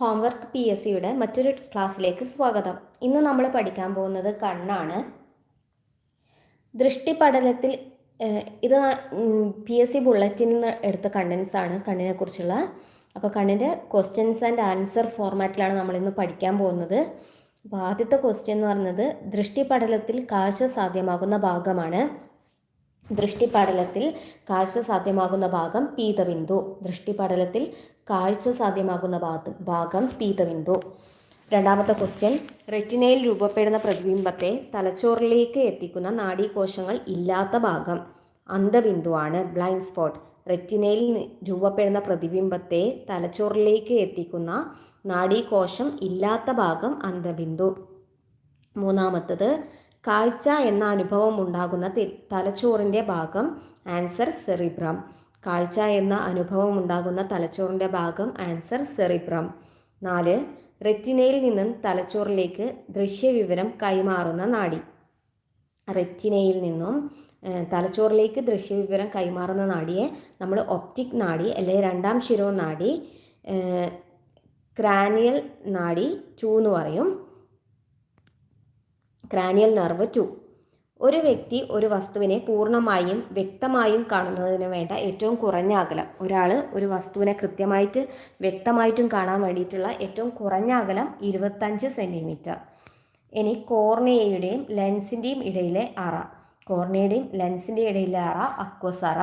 Homework P S സിയുടെ മറ്റൊരു ക്ലാസ്സിലേക്ക് സ്വാഗതം. ഇന്ന് നമ്മൾ പഠിക്കാൻ പോകുന്നത് കണ്ണാണ്. ദൃഷ്ടിപടലത്തിൽ ഇത് പി എസ് സി ബുള്ളറ്റിൽ നിന്ന് എടുത്ത കണ്ടൻസ് ആണ് കണ്ണിനെ കുറിച്ചുള്ള. അപ്പോൾ കണ്ണിന്റെ ക്വസ്റ്റ്യൻസ് ആൻഡ് ആൻസർ ഫോർമാറ്റിലാണ് നമ്മളിന്ന് പഠിക്കാൻ പോകുന്നത്. അപ്പോൾ ആദ്യത്തെ ക്വസ്റ്റ്യൻ എന്ന് പറയുന്നത് ദൃഷ്ടിപടലത്തിൽ കാഴ്ച സാധ്യമാകുന്ന ഭാഗമാണ്. ദൃഷ്ടിപടലത്തിൽ കാഴ്ച സാധ്യമാകുന്ന ഭാഗം പീതബിന്ദു. ദൃഷ്ടിപടലത്തിൽ കാഴ്ച സാധ്യമാകുന്ന ഭാഗം ഭാഗം പീതബിന്ദു. രണ്ടാമത്തെ ക്വസ്റ്റ്യൻ റെറ്റിനയിൽ രൂപപ്പെടുന്ന പ്രതിബിംബത്തെ തലച്ചോറിലേക്ക് എത്തിക്കുന്ന നാഡീകോശങ്ങൾ ഇല്ലാത്ത ഭാഗം അന്ധബിന്ദുവാണ് ബ്ലൈൻഡ് സ്പോട്ട് റെറ്റിനയിൽ രൂപപ്പെടുന്ന പ്രതിബിംബത്തെ തലച്ചോറിലേക്ക് എത്തിക്കുന്ന നാഡീകോശം ഇല്ലാത്ത ഭാഗം അന്തബിന്ദു മൂന്നാമത്തത് കാഴ്ച എന്ന അനുഭവം ഉണ്ടാകുന്ന തലച്ചോറിന്റെ ഭാഗം ആൻസർ സെറിബ്രം. കാഴ്ച എന്ന അനുഭവം ഉണ്ടാകുന്ന തലച്ചോറിന്റെ ഭാഗം ആൻസർ സെറിബ്രം. നാല് റെറ്റിനയിൽ നിന്നും തലച്ചോറിലേക്ക് ദൃശ്യവിവരം കൈമാറുന്ന നാഡി. റെറ്റിനയിൽ നിന്നും തലച്ചോറിലേക്ക് ദൃശ്യവിവരം കൈമാറുന്ന നാടിയെ നമ്മൾ ഒപ്റ്റിക് നാഡി അല്ലെങ്കിൽ രണ്ടാം ശിരോ നാഡി ക്രാനിയൽ നാഡി ടു എന്ന് പറയും. Cranial nerve two. ഒരു വ്യക്തി ഒരു വസ്തുവിനെ പൂർണമായും വ്യക്തമായും കാണുന്നതിന് വേണ്ട ഏറ്റവും കുറഞ്ഞ അകലം. ഒരാൾ ഒരു വസ്തുവിനെ കൃത്യമായിട്ട് വ്യക്തമായിട്ടും കാണാൻ വേണ്ടിയിട്ടുള്ള ഏറ്റവും കുറഞ്ഞ അകലം ഇരുപത്തഞ്ച് സെന്റിമീറ്റർ ഇനി കോർണിയയുടെയും ലെൻസിന്റെയും ഇടയിലെ അറ. കോർണിയയുടെയും ലെൻസിന്റെ ഇടയിലെ അറ അക്വസ് അറ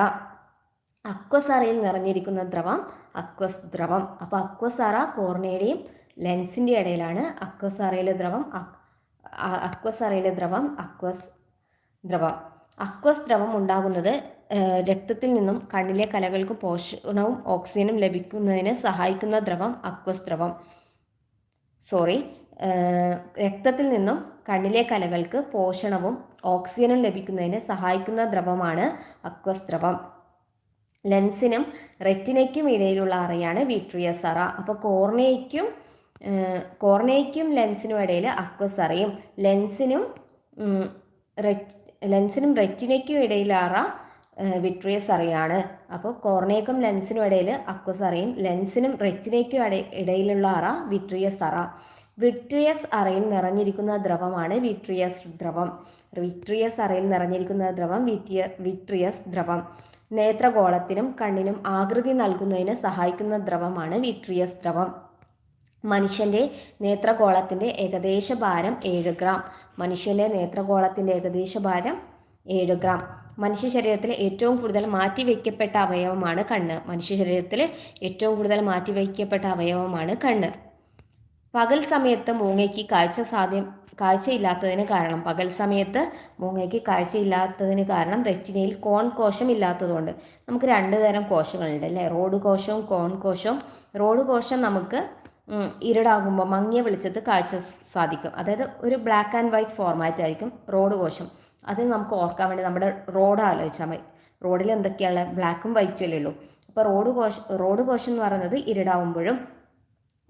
അക്വസ് അറയിൽ നിറഞ്ഞിരിക്കുന്ന ദ്രവം അക്വസ് ദ്രവം അപ്പോൾ അക്വസ് അറ കോർണിയയുടെയും ലെൻസിന്റെ ഇടയിലാണ് അക്വസ് അറയിലെ ദ്രവം അ- അ- അക്വസ് അറയിലെ ദ്രവം അക്വസ് ദ്രവം. അക്വസ് ദ്രവം ഉണ്ടാകുന്നത് രക്തത്തിൽ നിന്നും കണ്ണിലെ കലകൾക്ക് പോഷണവും ഓക്സിജനും ലഭിക്കുന്നതിന് സഹായിക്കുന്ന ദ്രവം അക്വസ് ദ്രവം സോറി രക്തത്തിൽ നിന്നും കണ്ണിലെ കലകൾക്ക് പോഷണവും ഓക്സിജനും ലഭിക്കുന്നതിന് സഹായിക്കുന്ന ദ്രവമാണ് അക്വസ് ദ്രവം ലെൻസിനും റെറ്റിനയ്ക്കും ഇടയിലുള്ള അറയാണ് വിട്രിയസ് അറ അപ്പോൾ കോർണയ്ക്കും കോർണയ്ക്കും ലെൻസിനും ഇടയിൽ അക്വസ് അറയും ലെൻസിനും റെറ്റ് ലെൻസിനും റെറ്റിനയ്ക്കും ഇടയിലാറ വിട്രിയസ് അറിയാണ് അപ്പോൾ കോർണയ്ക്കും ലെൻസിനും ഇടയിൽ അക്വസ് അറിയും ലെൻസിനും റെറ്റിനയ്ക്കും ഇട- ഇടയിലുള്ള അറ വിട്രിയസ് അറ വിട്രിയസ് അറയിൽ നിറഞ്ഞിരിക്കുന്ന ദ്രവമാണ് വിട്രിയസ് ദ്രവം. വിട്രിയസ് അറയിൽ നിറഞ്ഞിരിക്കുന്ന ദ്രവം വിറ്റിയ വിട്രിയസ് ദ്രവം. നേത്രഗോളത്തിനും കണ്ണിനും ആകൃതി നൽകുന്നതിന് സഹായിക്കുന്ന ദ്രവമാണ് വിട്രിയസ് ദ്രവം. മനുഷ്യന്റെ നേത്രഗോളത്തിന്റെ ഏകദേശ ഭാരം ഏഴ് ഗ്രാം. മനുഷ്യന്റെ നേത്രഗോളത്തിന്റെ ഏകദേശ ഭാരം ഏഴ് ഗ്രാം. മനുഷ്യ ശരീരത്തിലെ ഏറ്റവും കൂടുതൽ മാറ്റിവെക്കപ്പെട്ട അവയവമാണ് കണ്ണ്. മനുഷ്യ ശരീരത്തിലെ ഏറ്റവും കൂടുതൽ മാറ്റിവെക്കപ്പെട്ട അവയവമാണ് കണ്ണ്. പകൽ സമയത്ത് മൂങ്ങയ്ക്ക് കാഴ്ച സാധ്യം കാഴ്ചയില്ലാത്തതിന് കാരണം. പകൽ സമയത്ത് മൂങ്ങയ്ക്ക് കാഴ്ചയില്ലാത്തതിന് കാരണം റെറ്റിനയിൽ കോൺ കോശം ഇല്ലാത്തതുകൊണ്ട്. നമുക്ക് രണ്ട് തരം കോശങ്ങളുണ്ട് അല്ലേ? റോഡ് കോശവും കോൺ കോശവും. റോഡ് കോശം നമുക്ക് ഇരുടാകുമ്പോൾ മങ്ങിയ വെളിച്ചത്ത് കാഴ്ച സാധിക്കും. അതായത് ഒരു ബ്ലാക്ക് ആൻഡ് വൈറ്റ് ഫോർമാറ്റ് ആയിരിക്കും റോഡ് കോശം. അത് നമുക്ക് ഓർക്കാൻ വേണ്ടി നമ്മുടെ റോഡ് ആലോചിച്ചാൽ മതി. റോഡിൽ എന്തൊക്കെയാണ് ബ്ലാക്കും വൈറ്റും അല്ലേ ഉള്ളൂ. അപ്പോൾ റോഡ് കോശ റോഡ് കോശം എന്ന് പറയുന്നത് ഇരുടാവുമ്പോഴും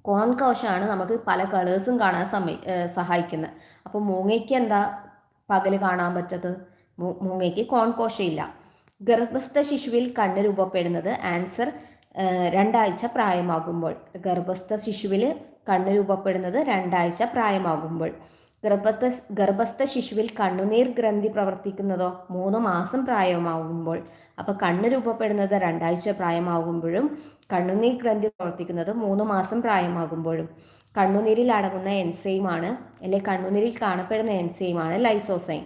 കോൺ കോശമാണ് നമുക്ക് പല കളേഴ്സും കാണാൻ സമയ സഹായിക്കുന്നത്. അപ്പോൾ മൂങ്ങയ്ക്ക് എന്താ പകൽ കാണാൻ പറ്റത് മൂങ്ങയ്ക്ക് കോൺ കോശമില്ല ഗർഭസ്ഥ ശിശുവിൽ കണ്ണ് രൂപപ്പെടുന്നത് ആൻസർ രണ്ടാഴ്ച പ്രായമാകുമ്പോൾ. ഗർഭസ്ഥ ശിശുവിൽ കണ്ണ് രൂപപ്പെടുന്നത് രണ്ടാഴ്ച പ്രായമാകുമ്പോൾ. ഗർഭസ്ഥ ഗർഭസ്ഥ ശിശുവിൽ കണ്ണുനീർ ഗ്രന്ഥി പ്രവർത്തിക്കുന്നതോ മൂന്ന് മാസം പ്രായമാകുമ്പോൾ അപ്പോൾ കണ്ണ് രൂപപ്പെടുന്നത് രണ്ടാഴ്ച പ്രായമാകുമ്പോഴും കണ്ണുനീർ ഗ്രന്ഥി പ്രവർത്തിക്കുന്നത് മൂന്ന് മാസം പ്രായമാകുമ്പോഴും. കണ്ണുനീരിൽ അടങ്ങുന്ന എൻസൈമാണ് അല്ലെ കണ്ണുനീരിൽ കാണപ്പെടുന്ന എൻസൈമാണ് ലൈസോസൈൻ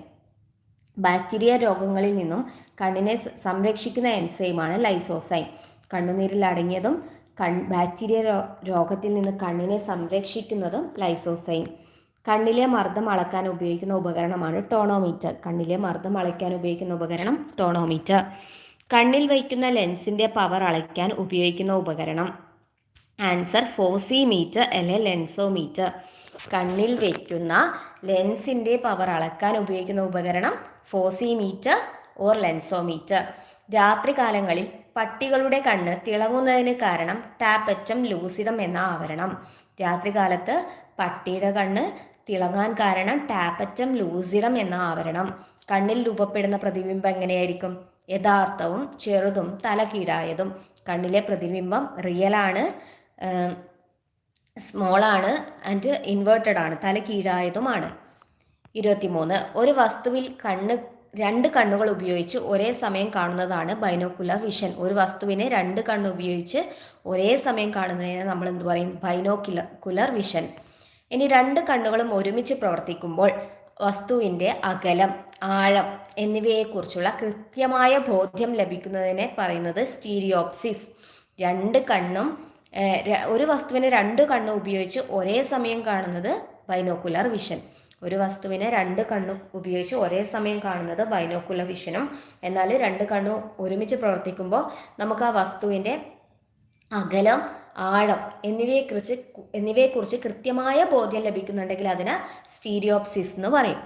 ബാക്ടീരിയ രോഗങ്ങളിൽ നിന്നും കണ്ണിനെ സംരക്ഷിക്കുന്ന എൻസൈമാണ് ലൈസോസൈം കണ്ണുനീരിൽ അടങ്ങിയതും കൺ ബാക്ടീരിയ രോഗത്തിൽ നിന്ന് കണ്ണിനെ സംരക്ഷിക്കുന്നതും ലൈസോസൈൻ. കണ്ണിലെ മർദ്ദം അളക്കാൻ ഉപയോഗിക്കുന്ന ഉപകരണമാണ് ടോണോമീറ്റർ. കണ്ണിലെ മർദ്ദം അളക്കാൻ ഉപയോഗിക്കുന്ന ഉപകരണം ടോണോമീറ്റർ. കണ്ണിൽ വയ്ക്കുന്ന ലെൻസിന്റെ പവർ അളക്കാൻ ഉപയോഗിക്കുന്ന ഉപകരണം ആൻസർ ഫോസിമീറ്റർ അല്ലെ ലെൻസോമീറ്റർ. കണ്ണിൽ വയ്ക്കുന്ന ലെൻസിന്റെ പവർ അളക്കാൻ ഉപയോഗിക്കുന്ന ഉപകരണം ഫോസിമീറ്റർ ഓർ ലെൻസോമീറ്റർ. രാത്രികാലങ്ങളിൽ പട്ടികളുടെ കണ്ണ് തിളങ്ങുന്നതിന് കാരണം ടാപ്പറ്റം ലൂസിഡം എന്ന ആവരണം. രാത്രികാലത്ത് പട്ടിയുടെ കണ്ണ് തിളങ്ങാൻ കാരണം ടാപ്പറ്റം ലൂസിഡം എന്ന ആവരണം. കണ്ണിൽ രൂപപ്പെടുന്ന പ്രതിബിംബം എങ്ങനെയായിരിക്കും? യഥാർത്ഥവും ചെറുതും തലകീഴായതും. കണ്ണിലെ പ്രതിബിംബം റിയലാണ് സ്മോളാണ് ആൻഡ് ഇൻവേർട്ടഡ് ആണ് തലകീഴായതുമാണ്. ഇരുപത്തിമൂന്ന്. ഒരു വസ്തുവിൽ കണ്ണ് രണ്ട് കണ്ണുകൾ ഉപയോഗിച്ച് ഒരേ സമയം കാണുന്നതാണ് ബൈനോക്കുലർ വിഷൻ. ഒരു വസ്തുവിനെ രണ്ട് കണ്ണ് ഉപയോഗിച്ച് ഒരേ സമയം കാണുന്നതിനെ നമ്മൾ എന്ത് പറയും? ബൈനോക്കുലർ കുലർ വിഷൻ. ഇനി രണ്ട് കണ്ണുകളും ഒരുമിച്ച് പ്രവർത്തിക്കുമ്പോൾ വസ്തുവിന്റെ അകലം ആഴം എന്നിവയെക്കുറിച്ചുള്ള കൃത്യമായ ബോധ്യം ലഭിക്കുന്നതിനെ പറയുന്നത് സ്റ്റീരിയോപ്സിസ്. രണ്ട് കണ്ണും ഒരു വസ്തുവിനെ രണ്ട് കണ്ണും ഉപയോഗിച്ച് ഒരേ സമയം കാണുന്നത് ബൈനോക്കുലർ വിഷൻ. ഒരു വസ്തുവിനെ രണ്ട് കണ്ണു ഉപയോഗിച്ച് ഒരേ സമയം കാണുന്നത് ബൈനോക്കുലർ വിഷനും. എന്നാൽ രണ്ട് കണ്ണു ഒരുമിച്ച് പ്രവർത്തിക്കുമ്പോൾ നമുക്ക് ആ വസ്തുവിന്റെ അകലം ആഴം എന്നിവയെക്കുറിച്ച് എന്നിവയെക്കുറിച്ച് കൃത്യമായ ബോധ്യം ലഭിക്കുന്നുണ്ടെങ്കിൽ അതിന് സ്റ്റീരിയോപ്സിസ് എന്ന് പറയും.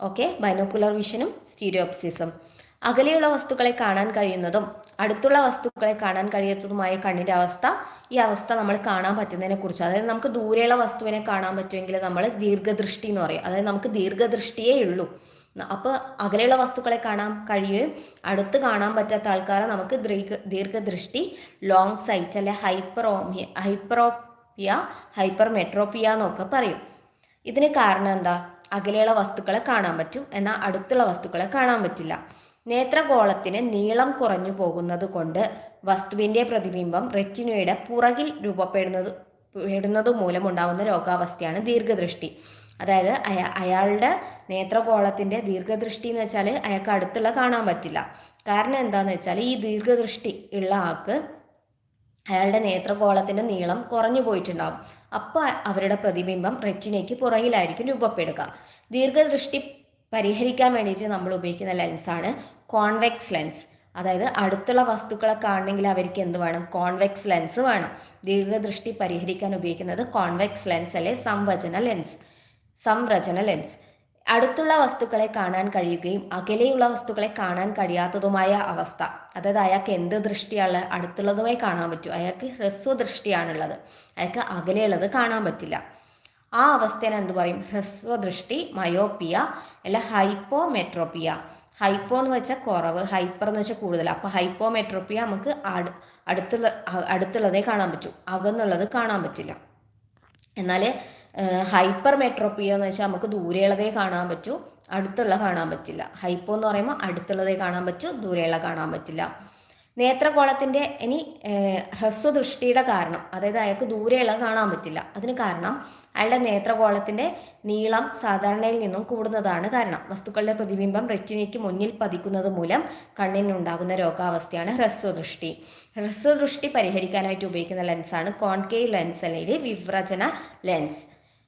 ഓക്കെ? ബൈനോക്കുലർ വിഷനും സ്റ്റീരിയോപ്സിസും. അകലെയുള്ള വസ്തുക്കളെ കാണാൻ കഴിയുന്നതും അടുത്തുള്ള വസ്തുക്കളെ കാണാൻ കഴിയാത്തതുമായ കണ്ണിന്റെ അവസ്ഥ ഈ അവസ്ഥ നമ്മൾ കാണാൻ പറ്റുന്നതിനെ കുറിച്ച്. അതായത് നമുക്ക് ദൂരെയുള്ള വസ്തുവിനെ കാണാൻ പറ്റുമെങ്കിൽ നമ്മൾ ദീർഘദൃഷ്ടി എന്ന് പറയും. അതായത് നമുക്ക് ദീർഘദൃഷ്ടിയേ ഉള്ളൂ. അപ്പോൾ അകലെയുള്ള വസ്തുക്കളെ കാണാൻ കഴിയുകയും അടുത്ത് കാണാൻ പറ്റാത്ത ആൾക്കാരെ നമുക്ക് ദീർഘ ദീർഘദൃഷ്ടി ലോങ് സൈറ്റ് അല്ലെ ഹൈപ്പറോമിയ ഹൈപ്പറോപ്പിയ ഹൈപ്പർ മെട്രോപ്പിയ എന്നൊക്കെ പറയും. ഇതിന് കാരണം എന്താ? അകലെയുള്ള വസ്തുക്കളെ കാണാൻ പറ്റും. എന്നാൽ അടുത്തുള്ള വസ്തുക്കളെ കാണാൻ പറ്റില്ല. നേത്രഗോളത്തിന് നീളം കുറഞ്ഞു പോകുന്നത് കൊണ്ട് വസ്തുവിന്റെ പ്രതിബിംബം റെറ്റിനയുടെ പുറകിൽ രൂപപ്പെടുന്നത് പെടുന്നത് മൂലം ഉണ്ടാകുന്ന രോഗാവസ്ഥയാണ് ദീർഘദൃഷ്ടി. അതായത് അയാ അയാളുടെ നേത്രഗോളത്തിന്റെ ദീർഘദൃഷ്ടി എന്ന് വെച്ചാൽ അയാൾക്ക് അടുത്തുള്ള കാണാൻ പറ്റില്ല. കാരണം എന്താണെന്ന് വെച്ചാൽ ഈ ദീർഘദൃഷ്ടി ഉള്ള ആൾക്ക് അയാളുടെ നേത്രഗോളത്തിന്റെ നീളം കുറഞ്ഞു പോയിട്ടുണ്ടാകും അപ്പോൾ അവരുടെ പ്രതിബിംബം റെറ്റിനയ്ക്ക് പുറകിലായിരിക്കും രൂപപ്പെടുക. ദീർഘദൃഷ്ടി പരിഹരിക്കാൻ വേണ്ടിയിട്ട് നമ്മൾ ഉപയോഗിക്കുന്ന ലെൻസാണ് കോൺവെക്സ് ലെൻസ് അതായത് അടുത്തുള്ള വസ്തുക്കളെ കാണണമെങ്കിൽ അവർക്ക് എന്ത് വേണം? കോൺവെക്സ് ലെൻസ് വേണം. ദീർഘദൃഷ്ടി പരിഹരിക്കാൻ ഉപയോഗിക്കുന്നത് കോൺവെക്സ് ലെൻസ് അല്ലെ സംവചന ലെൻസ് സംരചന ലെൻസ് അടുത്തുള്ള വസ്തുക്കളെ കാണാൻ കഴിയുകയും അകലെയുള്ള വസ്തുക്കളെ കാണാൻ കഴിയാത്തതുമായ അവസ്ഥ. അതായത് അയാൾക്ക് എന്ത് ദൃഷ്ടിയാണ് അടുത്തുള്ളതുമായി കാണാൻ പറ്റും? അയാൾക്ക് ഹ്രസ്വദൃഷ്ടിയാണുള്ളത്. അയാൾക്ക് അകലെയുള്ളത് കാണാൻ പറ്റില്ല. ആ അവസ്ഥേനെ എന്ത് പറയും? ഹ്രസ്വദൃഷ്ടി മയോപ്പിയ അല്ല ഹൈപ്പോമെട്രോപ്പിയ. ഹൈപ്പോ എന്ന് വെച്ചാൽ കുറവ് ഹൈപ്പർ എന്ന് വെച്ചാൽ കൂടുതൽ. അപ്പോൾ ഹൈപ്പോമെട്രോപ്പിയ നമുക്ക് അട് അടുത്തുള്ള അടുത്തുള്ളതേ കാണാൻ പറ്റൂ. അകന്നുള്ളത് കാണാൻ പറ്റില്ല. എന്നാൽ ഹൈപ്പർ മെട്രോപ്പിയ എന്ന് വെച്ചാൽ നമുക്ക് ദൂരെയുള്ളതേ കാണാൻ പറ്റൂ അടുത്തുള്ള കാണാൻ പറ്റില്ല. ഹൈപ്പോ എന്ന് പറയുമ്പോൾ അടുത്തുള്ളതേ കാണാൻ പറ്റൂ ദൂരെയുള്ള കാണാൻ പറ്റില്ല. നേത്രകോളത്തിന്റെ ഇനി ഹ്രസ്വദൃഷ്ടിയുടെ കാരണം അതായത് അയാൾക്ക് ദൂരെയുള്ള കാണാൻ പറ്റില്ല. അതിന് കാരണം അയാളുടെ നേത്രകോളത്തിന്റെ നീളം സാധാരണയിൽ നിന്നും കൂടുന്നതാണ് കാരണം. വസ്തുക്കളുടെ പ്രതിബിംബം റെറ്റിനയ്ക്ക് മുന്നിൽ പതിക്കുന്നത് മൂലം കണ്ണിനുണ്ടാകുന്ന രോഗാവസ്ഥയാണ് ഹ്രസ്വദൃഷ്ടി. ഹ്രസ്വദൃഷ്ടി പരിഹരിക്കാനായിട്ട് ഉപയോഗിക്കുന്ന ലെൻസാണ് കോൺകേവ് ലെൻസ് അല്ലെങ്കിൽ വിവ്രചന ലെൻസ്.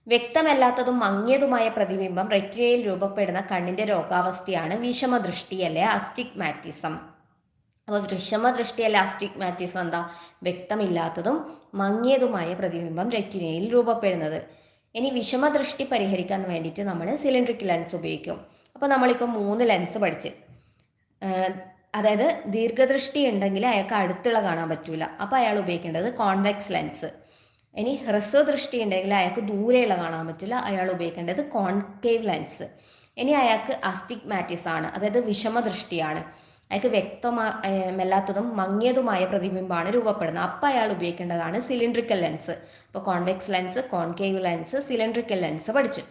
വ്യക്തമല്ലാത്തതും മങ്ങിയതുമായ പ്രതിബിംബം റെറ്റിനയിൽ രൂപപ്പെടുന്ന കണ്ണിന്റെ രോഗാവസ്ഥയാണ് വിഷമദൃഷ്ടി അല്ലെ അസ്റ്റിഗ്മാറ്റിസം. അപ്പോൾ വിഷമദൃഷ്ടി ലാസ്റ്റിക് മാറ്റിസ് എന്താ? വ്യക്തമില്ലാത്തതും മങ്ങിയതുമായ പ്രതിബിംബം റെറ്റിനയിൽ രൂപപ്പെടുന്നത്. ഇനി വിഷമദൃഷ്ടി പരിഹരിക്കാൻ വേണ്ടിയിട്ട് നമ്മൾ സിലിണ്ടറിക് ലെൻസ് ഉപയോഗിക്കും. അപ്പോൾ നമ്മളിപ്പോൾ മൂന്ന് ലെൻസ് പഠിച്ച്. അതായത് ദീർഘദൃഷ്ടി ഉണ്ടെങ്കിൽ അയാൾക്ക് അടുത്തുള്ള കാണാൻ പറ്റൂല. അപ്പോൾ അയാൾ ഉപയോഗിക്കേണ്ടത് കോൺവെക്സ് ലെൻസ് ഇനി ഹ്രസ്വദൃഷ്ടി ഉണ്ടെങ്കിൽ അയാൾക്ക് ദൂരെയുള്ള കാണാൻ പറ്റില്ല. അയാൾ ഉപയോഗിക്കേണ്ടത് കോൺകേവ് ലെൻസ് ഇനി അയാൾക്ക് അസ്റ്റിക് മാറ്റിസ് ആണ്. അതായത് വിഷമദൃഷ്ടിയാണ്. അയാൾക്ക് വ്യക്തമല്ലാത്തതും മങ്ങിയതുമായ പ്രതിബിംബമാണ് രൂപപ്പെടുന്നത്. അപ്പോൾ അയാൾ ഉപയോഗിക്കേണ്ടതാണ് സിലിണ്ട്രിക്കൽ ലെൻസ് അപ്പോൾ convex lens concave lens cylindrical lens പഠിച്ചു.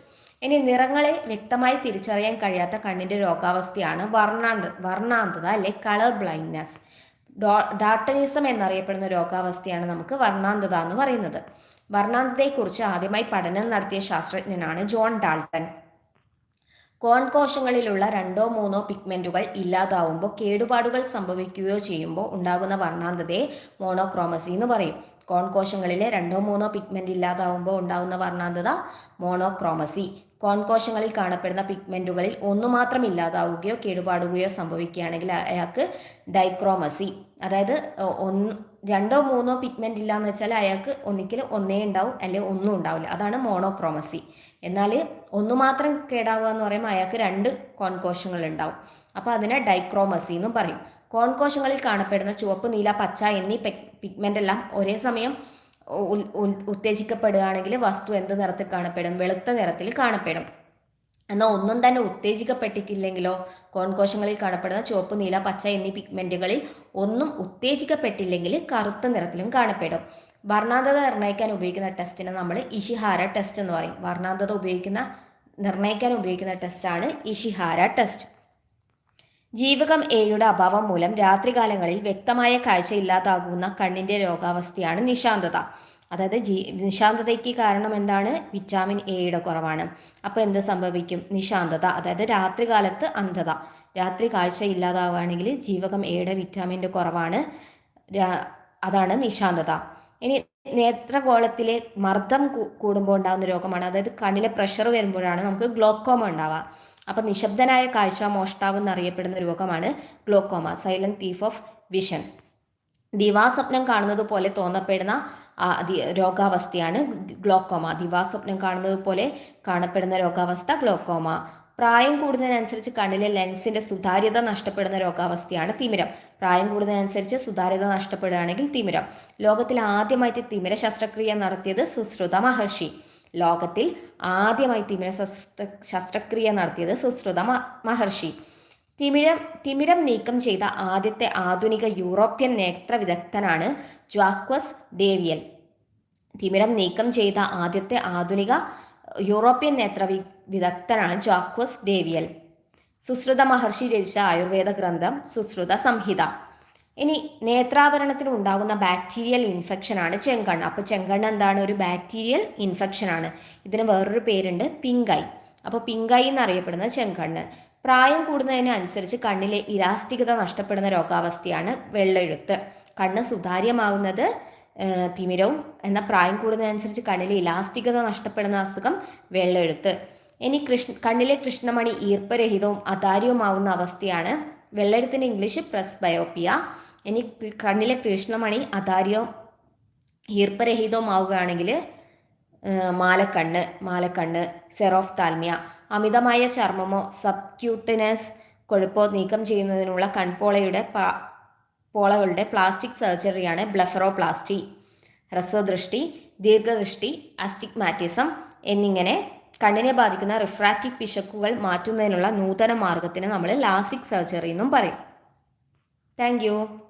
ഇനി നിറങ്ങളെ വ്യക്തമായി തിരിച്ചറിയാൻ കഴിയാത്ത കണ്ണിന്റെ രോഗാവസ്ഥയാണ് വർണാന്ത വർണാന്തത അല്ലെ കളർ ബ്ലൈൻഡ്നെസ് ഡാർട്ടനിസം എന്നറിയപ്പെടുന്ന രോഗാവസ്ഥയാണ് നമുക്ക് വർണാന്തത എന്ന് പറയുന്നത്. വർണാന്തതയെക്കുറിച്ച് ആദ്യമായി പഠനം നടത്തിയ ശാസ്ത്രജ്ഞനാണ് ജോൺ ഡാൾട്ടൺ കോൺ കോശങ്ങളിലുള്ള രണ്ടോ മൂന്നോ പിഗ്മെന്റുകൾ ഇല്ലാതാവുമ്പോൾ കേടുപാടുകൾ സംഭവിക്കുകയോ ചെയ്യുമ്പോൾ ഉണ്ടാകുന്ന വർണാന്തതയെ മോണോക്രോമസി എന്ന് പറയും. കോൺ കോശങ്ങളിലെ രണ്ടോ മൂന്നോ പിഗ്മെന്റ് ഇല്ലാതാവുമ്പോൾ ഉണ്ടാകുന്ന വർണാന്തത മോണോക്രോമസി. കോൺ കോശങ്ങളിൽ കാണപ്പെടുന്ന പിഗ്മെന്റുകളിൽ ഒന്നു മാത്രം ഇല്ലാതാവുകയോ കേടുപാടുകയോ സംഭവിക്കുകയാണെങ്കിൽ അയാൾക്ക് ഡൈക്രോമസി. അതായത് ഒന്ന് രണ്ടോ മൂന്നോ പിഗ്മെന്റ് ഇല്ല എന്ന് വെച്ചാൽ അയാൾക്ക് ഒന്നിക്കൽ ഒന്നേ ഉണ്ടാവും അല്ലെങ്കിൽ ഒന്നും ഉണ്ടാവില്ല. അതാണ് മോണോക്രോമസി. എന്നാൽ ഒന്ന് മാത്രം കേടാവുക എന്ന് പറയുമ്പോൾ അയാൾക്ക് രണ്ട് കോൺകോശങ്ങൾ ഉണ്ടാവും. അപ്പോൾ അതിനെ ഡൈക്രോമസി എന്നും പറയും. കോൺകോശങ്ങളിൽ കാണപ്പെടുന്ന ചുവപ്പ് നീല പച്ച എന്നീ പിഗ്മെന്റ് എല്ലാം ഒരേ സമയം ഉത്തേജിക്കപ്പെടുകയാണെങ്കിൽ വസ്തു എന്ത് നിറത്തിൽ കാണപ്പെടും? വെളുത്ത നിറത്തിൽ കാണപ്പെടും. എന്നാൽ ഒന്നും തന്നെ ഉത്തേജിക്കപ്പെട്ടിട്ടില്ലെങ്കിലോ കോൺകോശങ്ങളിൽ കാണപ്പെടുന്ന ചുവപ്പ് നീല പച്ച എന്നീ പിഗ്മെന്റുകളിൽ ഒന്നും ഉത്തേജിക്കപ്പെട്ടില്ലെങ്കിൽ കറുത്ത നിറത്തിലും കാണപ്പെടും. വർണാന്തത നിർണയിക്കാൻ ഉപയോഗിക്കുന്ന ടെസ്റ്റിനെ നമ്മൾ ഇഷിഹാര ടെസ്റ്റ് എന്ന് പറയും. വർണാന്തത ഉപയോഗിക്കുന്ന നിർണയിക്കാൻ ഉപയോഗിക്കുന്ന ടെസ്റ്റാണ് ഇഷിഹാര ടെസ്റ്റ്. ജീവകം എയുടെ അഭാവം മൂലം രാത്രികാലങ്ങളിൽ വ്യക്തമായ കാഴ്ച ഇല്ലാതാകുന്ന കണ്ണിന്റെ രോഗാവസ്ഥയാണ് നിശാന്തത. അതായത് ജീ നിശാന്തതയ്ക്ക് കാരണം എന്താണ്? വിറ്റാമിൻ എയുടെ കുറവാണ്. അപ്പോൾ എന്ത് സംഭവിക്കും? നിശാന്തത അതായത് രാത്രികാലത്ത് അന്ധത. രാത്രി കാഴ്ച ഇല്ലാതാവുകയാണെങ്കിൽ ജീവകം എയുടെ വിറ്റാമിന്റെ കുറവാണ്. അതാണ് നിശാന്തത. ഇനി നേത്രഗോളത്തിലെ മർദ്ദം കൂടുമ്പോൾ ഉണ്ടാകുന്ന രോഗമാണ്. അതായത് കണ്ണിലെ പ്രഷർ വരുമ്പോഴാണ് നമുക്ക് ഗ്ലോക്കോമ ഉണ്ടാവുക. അപ്പം നിശബ്ദനായ കാഴ്ച മോഷ്ടാവ് എന്നറിയപ്പെടുന്ന രോഗമാണ് glaucoma silent thief of vision. ദിവാസ്വപ്നം കാണുന്നത് പോലെ തോന്നപ്പെടുന്ന രോഗാവസ്ഥയാണ് ഗ്ലോക്കോമ. ദിവാസ്വപ്നം കാണുന്നത് പോലെ കാണപ്പെടുന്ന രോഗാവസ്ഥ ഗ്ലോക്കോമ. പ്രായം കൂടുന്നതിനനുസരിച്ച് കണ്ണിലെ ലെൻസിന്റെ സുതാര്യത നഷ്ടപ്പെടുന്ന രോഗാവസ്ഥയാണ് തിമിരം. പ്രായം കൂടുന്നതിനനുസരിച്ച് സുതാര്യത നഷ്ടപ്പെടുകയാണെങ്കിൽ തിമിരം. ലോകത്തിൽ ആദ്യമായിട്ട് തിമിര ശസ്ത്രക്രിയ നടത്തിയത് സുശ്രുത മഹർഷി. ലോകത്തിൽ ആദ്യമായി തിമിര ശസ്ത്ര ശസ്ത്രക്രിയ നടത്തിയത് സുശ്രുത മഹർഷി. തിമിരം തിമിരം നീക്കം ചെയ്ത ആദ്യത്തെ ആധുനിക യൂറോപ്യൻ നേത്ര വിദഗ്ധനാണ് ജാക്വസ് ഡേവിയൽ തിമിരം നീക്കം ചെയ്ത ആദ്യത്തെ ആധുനിക യൂറോപ്യൻ നേത്ര വിദഗ്ധനാണ് ജാക്വസ് ഡേവിയൽ സുശ്രുത മഹർഷി രചിച്ച ആയുർവേദ ഗ്രന്ഥം സുശ്രുത സംഹിത. ഇനി നേത്രാവരണത്തിൽ ഉണ്ടാകുന്ന ബാക്ടീരിയൽ ഇൻഫെക്ഷൻ ആണ് ചെങ്കണ്ണ്. അപ്പോൾ ചെങ്കണ്ണ് എന്താണ്? ഒരു ബാക്ടീരിയൽ ഇൻഫെക്ഷൻ ആണ്. ഇതിന് വേറൊരു പേരുണ്ട് പിങ്കൈ. അപ്പോൾ പിങ്കൈ എന്നറിയപ്പെടുന്ന ചെങ്കണ്ണ്. പ്രായം കൂടുന്നതിനനുസരിച്ച് കണ്ണിലെ ഇലാസ്തികത നഷ്ടപ്പെടുന്ന രോഗാവസ്ഥയാണ് വെള്ളെഴുത്ത്. കണ്ണ് സുതാര്യമാകുന്നത് തിമിരവും എന്നാൽ പ്രായം കൂടുന്നതിനനുസരിച്ച് കണ്ണിലെ ഇലാസ്തികത നഷ്ടപ്പെടുന്ന അസുഖം വെള്ളെഴുത്ത്. ഇനി കൃഷ്ണ കണ്ണിലെ കൃഷ്ണമണി ഈർപ്പരഹിതവും അതാര്യവുമാവുന്ന അവസ്ഥയാണ് വെള്ളെഴുത്തിന്റെ ഇംഗ്ലീഷ് പ്രസ് ബയോപ്പിയ ഇനി കണ്ണിലെ കൃഷ്ണമണി അതാര്യോ ഈർപ്പരഹിതവുമാവുകയാണെങ്കിൽ മാലക്കണ്ണ് മാലക്കണ്ണ് സെറോഫ് താൽമിയ അമിതമായ ചർമ്മമോ സബ്ക്യൂട്ടിനസ് കൊഴുപ്പോ നീക്കം ചെയ്യുന്നതിനുള്ള കൺപോളയുടെ പോളകളുടെ പ്ലാസ്റ്റിക് സർജറിയാണ് ബ്ലഫറോപ്ലാസ്റ്റി ഹ്രസ്വദൃഷ്ടി ദീർഘദൃഷ്ടി അസ്റ്റിഗ്മാറ്റിസം എന്നിങ്ങനെ കണ്ണിനെ ബാധിക്കുന്ന റിഫ്രാക്റ്റീവ് പിശക്കുകൾ മാറ്റുന്നതിനുള്ള നൂതന മാർഗത്തിന് നമ്മൾ ലാസിക് സർജറി എന്നും പറയും. Thank you.